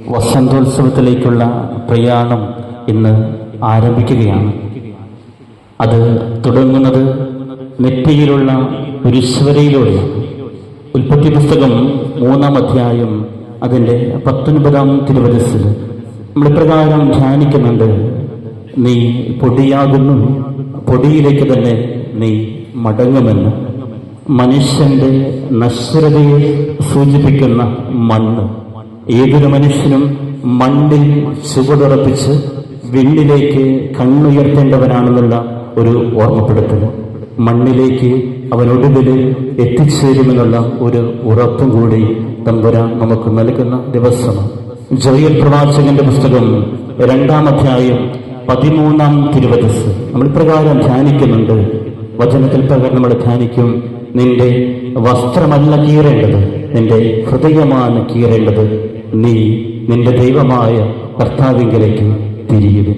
വസന്തോത്സവത്തിലേക്കുള്ള പ്രയാണം ഇന്ന് ആരംഭിക്കുകയാണ്. അത് തുടങ്ങുന്നത് നെറ്റിയിലുള്ള കുരിശ്വരയിലൂടെയാണ് ഉൽപ്പത്തി പുസ്തകം മൂന്നാം അധ്യായം അതിന്റെ പത്തൊൻപതാം തിരുവരസിൽ നമ്മൾ ഇപ്രകാരം ധ്യാനിക്കുന്നുണ്ട്. നീ പൊടിയാകുന്നു. പൊടിയിലേക്ക് തന്നെ നീ മടങ്ങുമെന്ന്. മനുഷ്യന്റെ നശ്വരതയെ സൂചിപ്പിക്കുന്ന മണ്ണ്. ഏതൊരു മനുഷ്യനും മണ്ണിൽ ചുവടുറപ്പിച്ച് വിണ്ണിലേക്ക് കണ്ണുയർത്തേണ്ടവനാണെന്നുള്ള ഒരു ഓർമ്മപ്പെടുത്തൽ. മണ്ണിലേക്ക് അവനൊടുവിൽ എത്തിച്ചേരുമെന്നുള്ള ഒരു ഉറപ്പും കൂടി തമ്പുരാൻ നമുക്ക് നൽകുന്ന ദിവസമാണ് ജോയൽ പ്രവാചകന്റെ പുസ്തകം രണ്ടാം അധ്യായം പതിമൂന്നാം തിരുവതസ് നമ്മൾ പ്രകാരം ധ്യാനിക്കുന്നുണ്ട്. വചനത്തിൽ പ്രകാരം നമ്മൾ ധ്യാനിക്കും. നിന്റെ വസ്ത്രമല്ല കീറേണ്ടത് നിന്റെ ഹൃദയമാണ് കീറേണ്ടത്. നീ നിന്റെ ദൈവമായ കർത്താവിങ്കിലേക്ക് തിരിയുക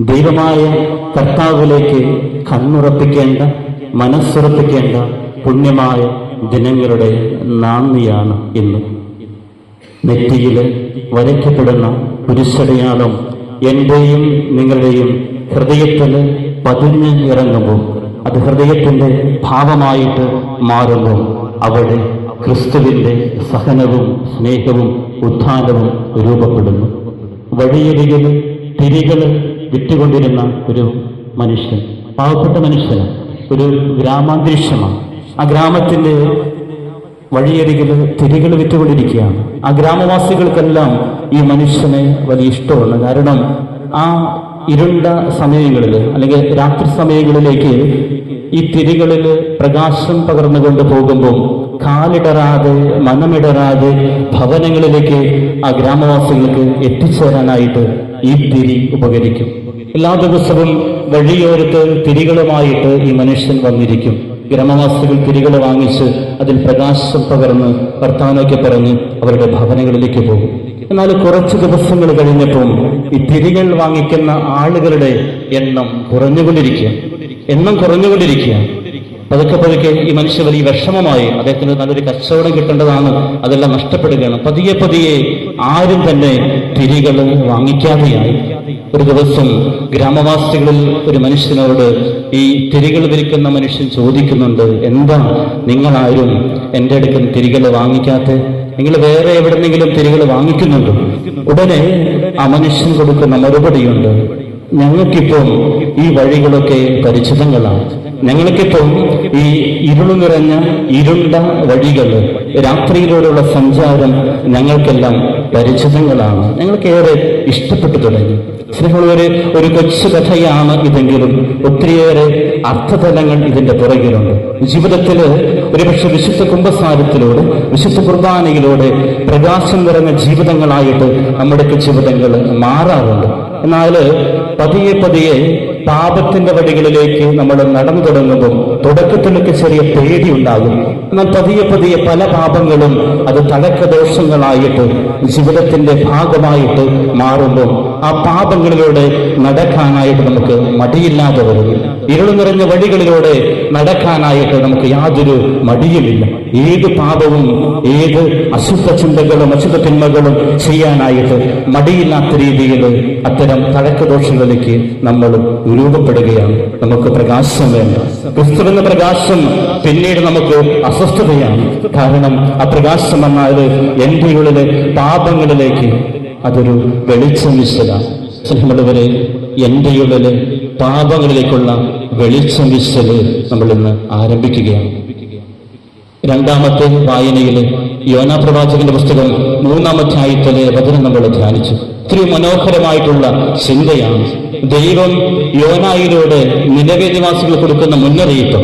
ദൈവമായ കർത്താവിലേക്ക് കണ്ണുറപ്പിക്കേണ്ട മനസ്സുറപ്പിക്കേണ്ട പുണ്യമായ ദിനങ്ങളുടെ നാന്ദിയാണ് ഇന്ന്. നെറ്റിയിൽ വരയ്ക്കപ്പെടുന്ന പുരുഷടയാളം എന്റെയും നിങ്ങളുടെയും ഹൃദയത്തിൽ പതിഞ്ഞ് ഇറങ്ങുമ്പോൾ അത് ഹൃദയത്തിന്റെ ഭാവമായിട്ട് മാറുമ്പോൾ അവിടെ ക്രിസ്തുവിന്റെ സഹനവും സ്നേഹവും ഉത്ഥാനവും രൂപപ്പെടുന്നു. വഴിയരികിൽ തിരികൾ വിറ്റുകൊണ്ടിരുന്ന ഒരു മനുഷ്യൻ പാവപ്പെട്ട മനുഷ്യന് ഒരു ഗ്രാമാന്തരീക്ഷമാണ്. ആ ഗ്രാമത്തിന്റെ വഴിയരികിൽ തിരികൾ വിറ്റുകൊണ്ടിരിക്കുകയാണ്. ആ ഗ്രാമവാസികൾക്കെല്ലാം ഈ മനുഷ്യനെ വലിയ ഇഷ്ടമാണ്. കാരണം ആ ഇരുണ്ട സമയങ്ങളിൽ അല്ലെങ്കിൽ രാത്രി സമയങ്ങളിലേക്ക് തിരികളിൽ പ്രകാശം പകർന്നുകൊണ്ട് പോകുമ്പോൾ കാലിടറാതെ മനമിടറാതെ ഭവനങ്ങളിലേക്ക് ആ ഗ്രാമവാസികൾക്ക് എത്തിച്ചേരാനായിട്ട് ഈ തിരി ഉപകരിക്കും. എല്ലാ ദിവസവും വഴിയോരത്ത് തിരികളുമായിട്ട് ഈ മനുഷ്യൻ വന്നിരിക്കും. ഗ്രാമവാസികൾ തിരികൾ വാങ്ങിച്ച് അതിൽ പ്രകാശം പകർന്ന് വർത്താനൊക്കെ പറഞ്ഞ് അവരുടെ ഭവനങ്ങളിലേക്ക് പോകും. എന്നാൽ കുറച്ച് ദിവസങ്ങൾ കഴിഞ്ഞപ്പോൾ ഈ തിരികൾ വാങ്ങിക്കുന്ന ആളുകളുടെ എണ്ണം കുറഞ്ഞുകൊണ്ടിരിക്കുക എണ്ണം കുറഞ്ഞുകൊണ്ടിരിക്കുക പതുക്കെ പതുക്കെ ഈ മനുഷ്യ വലിയ വിഷമമായി അദ്ദേഹത്തിന് നല്ലൊരു കച്ചവടം കിട്ടേണ്ടതാണ് അതെല്ലാം നഷ്ടപ്പെടുകയാണ്. പതിയെ പതിയെ ആരും തന്നെ തിരികൾ വാങ്ങിക്കാതെയായി. ഒരു ദിവസം ഗ്രാമവാസികളിൽ ഒരു മനുഷ്യനോട് ഈ തിരികൾ വിൽക്കുന്ന മനുഷ്യൻ ചോദിക്കുന്നുണ്ട് എന്താ നിങ്ങളാരും എന്റെ അടുക്കൽ തിരികൾ വാങ്ങിക്കാത്ത? നിങ്ങൾ വേറെ എവിടെന്നെങ്കിലും തിരികൾ വാങ്ങിക്കുന്നുണ്ടോ? ഉടനെ ആ മനുഷ്യൻ കൊടുക്കുന്ന മറുപടിയുണ്ട് ഞങ്ങൾക്കിപ്പം ഈ വഴികളൊക്കെ പരിചിതങ്ങളാണ്. ഞങ്ങൾക്കിപ്പം ഈ ഇരുളു നിറഞ്ഞ ഇരുണ്ട വഴികൾ രാത്രിയിലൂടെയുള്ള സഞ്ചാരം ഞങ്ങൾക്കെല്ലാം പരിചിതങ്ങളാണ്. ഞങ്ങൾക്കേറെ ഇഷ്ടപ്പെട്ടു തുടങ്ങി. സ്നേഹമുള്ളവരെ ഒരു കൊച്ചു കഥയാണ് ഇതെങ്കിലും. ഒത്തിരിയേറെ അർത്ഥതലങ്ങൾ ഇതിന്റെ പുറകിലുണ്ട്. ജീവിതത്തിൽ ഒരുപക്ഷെ വിശുദ്ധ കുംഭസാരത്തിലൂടെ വിശുദ്ധ കുർബാനയിലൂടെ പ്രകാശം നിറഞ്ഞ ജീവിതങ്ങളായിട്ട് നമ്മുടെയൊക്കെ ജീവിതങ്ങൾ മാറാറുണ്ട്. എന്നാൽ പതിയെ പതിയെ പാപത്തിന്റെ വഴികളിലേക്ക് നമ്മൾ നടന്നു തുടങ്ങുമ്പോൾ തുടക്കത്തിലൊക്കെ ചെറിയ പേടി ഉണ്ടാകും എന്നാൽ പതിയെ പതിയെ പല പാപങ്ങളും അത് തടക്കദോഷങ്ങളായിട്ട് ജീവിതത്തിന്റെ ഭാഗമായിട്ട് മാറുമ്പോൾ ആ പാപങ്ങളിലൂടെ നടക്കാനായിട്ട് നമുക്ക് മടിയില്ലാതെ വരും. ഇരുളു നിറഞ്ഞ വഴികളിലൂടെ നടക്കാനായിട്ട് നമുക്ക് യാതൊരു മടിയുമില്ല. ഏത് പാപവും ഏത് അശുദ്ധ ചിന്തകളും അശുദ്ധ തിന്മകളും ചെയ്യാനായിട്ട് മടിയില്ലാത്ത രീതിയിൽ അത്തരം തഴക്കദോഷങ്ങളിലേക്ക് നമ്മൾ രൂപപ്പെടുകയാണ്. നമുക്ക് പ്രകാശം വേണ്ട. ക്രിസ്തു എന്ന പ്രകാശം പിന്നീട് നമുക്ക് അസ്വസ്ഥതയാണ്. കാരണം ആ പ്രകാശം വന്നാൽ എന്റെ ഉള്ളിലെ പാപങ്ങളിലേക്ക് അതൊരു വെളിച്ചം വിശ്വത സ്നേഹമുള്ളവരെ എന്റെ ഉള്ളിലെ പാപങ്ങളിലേക്കുള്ള വെളിച്ചം വീശൽ നമ്മൾ ഇന്ന് ആരംഭിക്കുകയാണ്. രണ്ടാമത്തെ വായനയിൽ യോനാ പ്രവാചകന്റെ പുസ്തകം മൂന്നാമധ്യായത്തിലെ വചനം നമ്മൾ ധ്യാനിച്ചു. ഒത്തിരി മനോഹരമായിട്ടുള്ള ചിന്തയാണ്. ദൈവം യോനായിലൂടെ നിലവേദിവാസികൾ കൊടുക്കുന്ന മുന്നറിയിപ്പ്.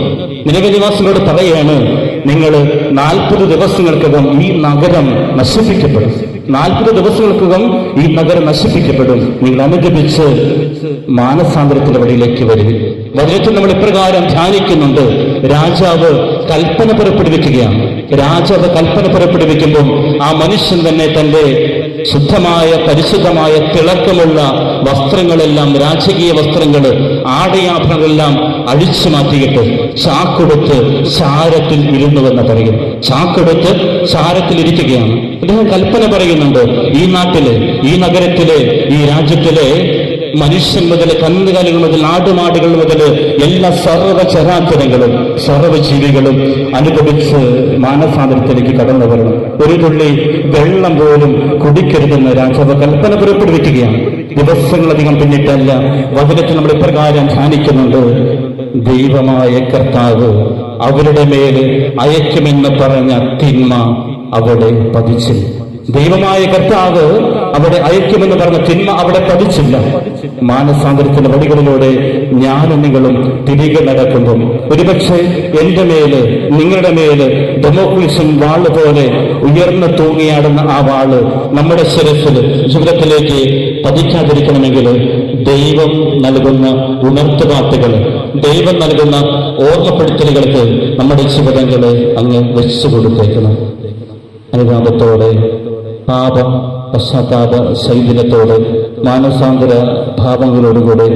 നിലവേദിവാസികളോട് പറയാണ് നിങ്ങൾ നാൽപ്പത് ദിവസങ്ങൾക്കകം ഈ നഗരം നശിപ്പിക്കപ്പെടും. നാൽപ്പത് ദിവസങ്ങൾക്കകം ഈ നഗരം നശിപ്പിക്കപ്പെടും. നിങ്ങൾ അനുഗമിച്ച് മാനസാന്തരത്തിന്റെ വഴിയിലേക്ക് വരും. വചനത്തിൽ നമ്മൾ ഇപ്രകാരം ധ്യാനിക്കുന്നുണ്ട്. രാജാവ് കൽപ്പന പുറപ്പെടുവിക്കുകയാണ്. രാജാവ് കൽപ്പന പുറപ്പെടുവിക്കുമ്പോൾ ആ മനുഷ്യൻ തന്നെ തന്റെ ശുദ്ധമായ പരിശുദ്ധമായ തിളക്കമുള്ള വസ്ത്രങ്ങളെല്ലാം രാജകീയ വസ്ത്രങ്ങൾ ആടയാഭരണങ്ങളെല്ലാം അഴിച്ചു മാറ്റിയിട്ട് ചാക്കെടുത്ത് ചാരത്തിൽ ഇരുന്നുവെന്ന് പറയും. ചാക്കെടുത്ത് ചാരത്തിൽ ഇരിക്കുകയാണ് അദ്ദേഹം കൽപ്പന പറയുന്നുണ്ട് ഈ നാട്ടിലെ ഈ നഗരത്തിലെ ഈ രാജ്യത്തിലെ മനുഷ്യൻ മുതൽ കന്നുകാലികൾ മുതൽ ആടുമാടുകൾ മുതൽ എല്ലാ സർവ ചരാചരങ്ങളും സർവജീവികളും അനുഭവിച്ച് മാനസാന്തരത്തിലേക്ക് കടന്നു വരണം. ഒരു തുള്ളി വെള്ളം പോലും കുടിക്കരുതെന്ന് രാജാവ് കൽപ്പന പുറപ്പെടുവിക്കുകയാണ്. ദിവസങ്ങളധികം പിന്നിട്ടല്ല വചനത്തിൽ നമ്മൾ ഇപ്രകാരം ധ്യാനിക്കുന്നുണ്ട്. ദൈവമായ കർത്താവ് അവരുടെ മേൽ അയക്കുമെന്ന് പറഞ്ഞ തിന്മ അവിടെ പതിച്ചില്ല ദൈവമായ കർത്താവ് അവിടെ അയക്കുമെന്ന് പറഞ്ഞ തിന്മ അവിടെ പതിച്ചില്ല. മാനസാന്തരത്തിന്റെ വഴികളിലൂടെ ഞാനും നിങ്ങളും തിരികെ നടക്കുന്നു ഒരുപക്ഷെ എന്റെ മേൽ നിങ്ങളുടെ മേൽ ഡെമോക്രേഷൻ വാൾ പോലെ ഉയർന്നു തൂങ്ങിയാടുന്ന ആ വാൾ നമ്മുടെ ശിരസിൽ ജീവിതത്തിലേക്ക് പതിക്കാതിരിക്കണമെങ്കിൽ ദൈവം നൽകുന്ന ഉണർത്തുപാട്ടുകൾ ദൈവം നൽകുന്ന ഓർമ്മപ്പെടുത്തലുകൾക്ക് നമ്മുടെ ജീവിതങ്ങളെ അങ്ങ് വെച്ചു കൊടുത്തേക്കണം അനുതാപത്തോടെ പാപ പശ്ചാത്താപ ശൈഥില്യത്തോടെ മാനസാന്തര ഭാവങ്ങളോടുകൂടെ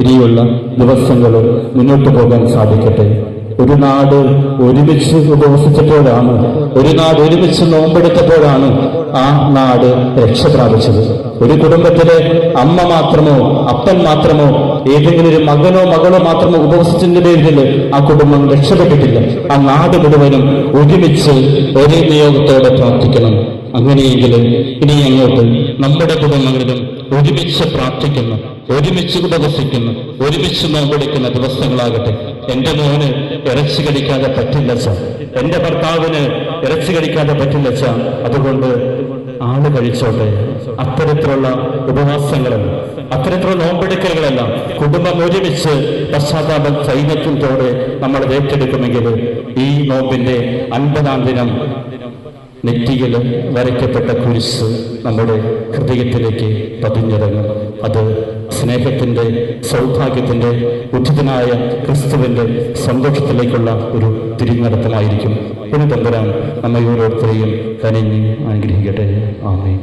ഇനിയുള്ള ദിവസങ്ങൾ മുന്നോട്ട് പോകാൻ സാധിക്കട്ടെ. ഒരു നാട് ഒരുമിച്ച് ഉപവസിച്ചപ്പോഴാണ് ഒരു നാട് ഒരുമിച്ച് നോമ്പെടുത്തപ്പോഴാണ് ആ നാട് രക്ഷ പ്രാപിച്ചത്. ഒരു കുടുംബത്തിലെ അമ്മ മാത്രമോ അപ്പൻ മാത്രമോ ഏതെങ്കിലും ഒരു മകനോ മകളോ മാത്രമോ ഉപവസിച്ചതിന്റെ പേരിൽ ആ കുടുംബം രക്ഷപ്പെട്ടിട്ടില്ല. ആ നാട് മുഴുവനും ഒരുമിച്ച് ഒരേ നിയോഗത്തോടെ പ്രാർത്ഥിക്കണം. അങ്ങനെയെങ്കിൽ ഇനി അങ്ങോട്ട് നമ്മുടെ കുടുംബങ്ങളിലും ഒരുമിച്ച് പ്രാർത്ഥിക്കുന്നു ഒരുമിച്ച് ഉപവസിക്കുന്നു ഒരുമിച്ച് നോമ്പെടുക്കുന്ന ദിവസങ്ങളാകട്ടെ. എന്റെ മോന് ഇറച്ചി കടിക്കാതെ പറ്റില്ല സാർ. എന്റെ ഭർത്താവിന് ഇറച്ചി കടിക്കാതെ പറ്റില്ല സാർ. അതുകൊണ്ട് ആൾ കഴിച്ചോട്ടെ. അത്തരത്തിലുള്ള ഉപവാസങ്ങളും അത്തരത്തിലുള്ള നോമ്പെടുക്കലുകളെല്ലാം കുടുംബം ഒരുമിച്ച് പശ്ചാത്താപ തോടെ നമ്മൾ ഏറ്റെടുക്കുമെങ്കിൽ ഈ നോമ്പിന്റെ അൻപതാം ദിനം നെറ്റിയിൽ വരയ്ക്കപ്പെട്ട കുരിശ് നമ്മുടെ ഹൃദയത്തിലേക്ക് പതിഞ്ഞിറങ്ങും. അത് സ്നേഹത്തിന്റെ സൗഭാഗ്യത്തിന്റെ ഉചിതനായ ക്രിസ്തുവിന്റെ സന്തോഷത്തിലേക്കുള്ള ഒരു തിരിഞ്ഞടത്തമായിരിക്കും ഒരു തമ്പുരാൻ നമ്മെ ഓരോരുത്തരെയും കനിഞ്ഞ് അനുഗ്രഹിക്കട്ടെ. ആമേ